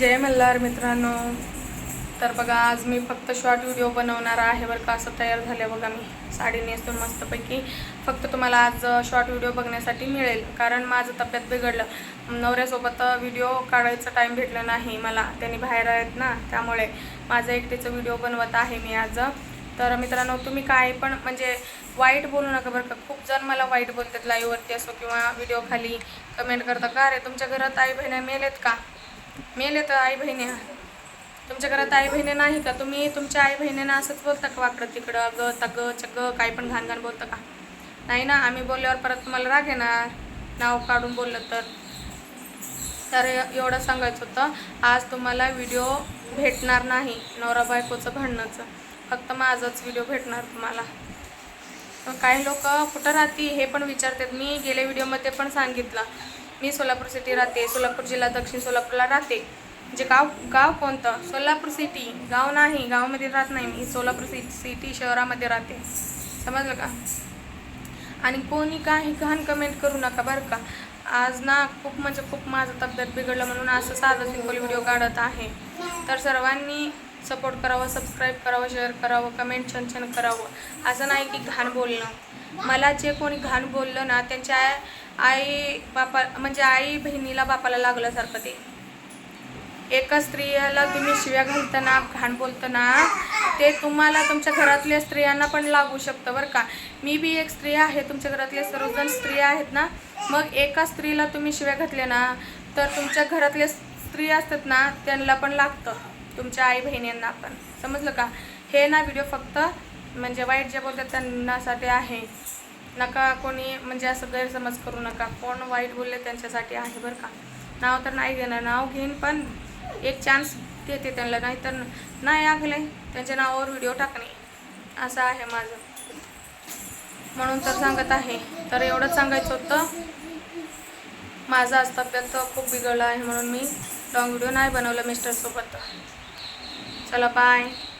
जय मल्हार मित्रांनो. तर बघा आज मी फक्त शॉर्ट व्हिडिओ बनवणार आहे बरं का असं तयार झालं बघा मी. साडी नेसून मस्तपैकी फक्त तुम्हाला आज शॉर्ट व्हिडिओ बघण्यासाठी मिळेल. कारण माझं तब्येत बिघडलं. नवऱ्यासोबत व्हिडिओ काढायचं टाईम भेटलं नाही मला. त्यांनी बाहेर आहेत ना त्यामुळे माझं एकटीचं व्हिडिओ बनवत आहे मी आज. तर मित्रांनो तुम्ही काय पण म्हणजे वाईट बोलू नका बरं का. खूप जण मला वाईट बोलतात लाईव्हवरती असो किंवा व्हिडिओ खाली कमेंट करता का रे तुमच्या घरात आई बहिणी मेलेत का? मेले तर आई बहिणी तुमच्या घरात आई बहिणी नाही का? तुम्ही तुमच्या आई बहिणींना असंच बोलता का वाकडं तिकडं ग तग चग काही पण घाण घाण बोलता का? नाही ना आम्ही बोलल्यावर परत तुम्हाला राग येणार. नाव काढून बोललं तर. तर एवढं सांगायचं होतं आज तुम्हाला व्हिडिओ भेटणार नाही नवरा बायकोचं भांडणाचं. फक्त माझाच व्हिडिओ भेटणार तुम्हाला. काही लोक कुठं राहते हे पण विचारतात. मी गेल्या व्हिडिओमध्ये पण सांगितलं. मी सोलापूर सिटी राहते सोलापूर जिल्हा दक्षिण सोलापूरला राहते. जे गाव गाव कोणतं? सोलापूर सिटी. गाव नाही गावामध्ये राहत नाही मी. सोलापूर सि सिटी शहरामध्ये राहते. समजलं का? आणि कोणी काही घाण कमेंट करू नका बरं का. आज ना खूप म्हणजे खूप माझं तब्येत बिघडलं म्हणून असं साधं सिंपल व्हिडिओ काढत आहे. तर सर्वांनी सपोर्ट करावं सबस्क्राईब करावं शेअर करावं कमेंट छान छान करावं. असं नाही की घाण बोलणं. मला जे कोणी घाण बोललं ना त्यांच्या आई बापा म्हणजे आई बहिणीला बापाला लागल्यासारखं ते. एका स्त्रियाला तुम्ही शिव्या घालताना घाण बोलताना ते तुम्हाला तुमच्या घरातल्या स्त्रियांना पण लागू शकतं बरं का. मी बी एक स्त्री आहे तुमच्या घरातल्या सर्वजण स्त्रिया आहेत ना. मग एका स्त्रीला तुम्ही शिव्या घातल्या ना तर तुमच्या घरातल्या स्त्री असतात ना त्यांना पण लागतं. तुमच्या आई बहिणींना पण. समजलं का? हे ना व्हिडिओ फक्त म्हणजे वाईट जे बोलतात त्यांनासाठी आहे. नका कोणी म्हणजे असं गैरसमज करू नका. कोण वाईट बोलले त्यांच्यासाठी आहे बरं का? नाव तर नाही घेणार. नाव घेईन पण एक चान्स देते त्यांना. नाही तर नाही ऐकले त्यांच्या नावावर व्हिडिओ टाकणे. असं आहे माझं. म्हणून तर सांगत आहे. तर एवढंच सांगायचं होतं. माझा आज तब्येत खूप बिघडला आहे म्हणून मी लॉंग व्हिडिओ नाही बनवलं मिस्टरसोबत. चला बाय